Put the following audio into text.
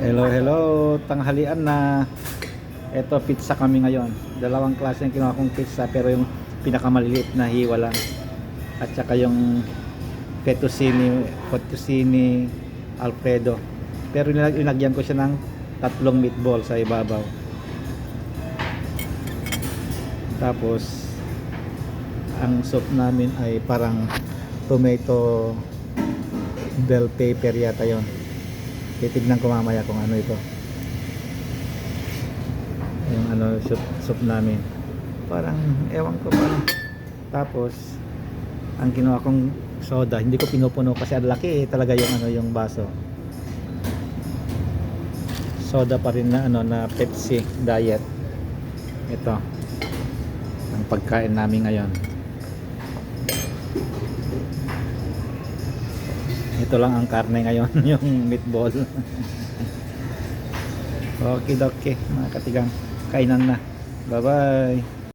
Hello, hello. Tanghalian na. Ito, pizza kami ngayon. Dalawang klase yung kinuha kong pizza pero yung pinakamaliliit na hiwa lang. At saka yung fettuccine, fettuccine alfredo. Pero nilag- linagyan ko siya ng tatlong meatball sa ibabaw. Tapos, ang soup namin ay parang tomato bell pepper yata yon. Titignan ko mamaya kung ano ito. Yung ano soup, soup namin. Parang ewan ko pa. Tapos ang ginawa kong soda, hindi ko pinupuno kasi ang laki eh, talaga yung ano yung baso. Soda pa rin na ano na Pepsi diet. Ito. Ang pagkain namin ngayon. Ito lang ang karne ngayon, yung meatball. okay, okay, mga katigang. Kainan na. Bye-bye.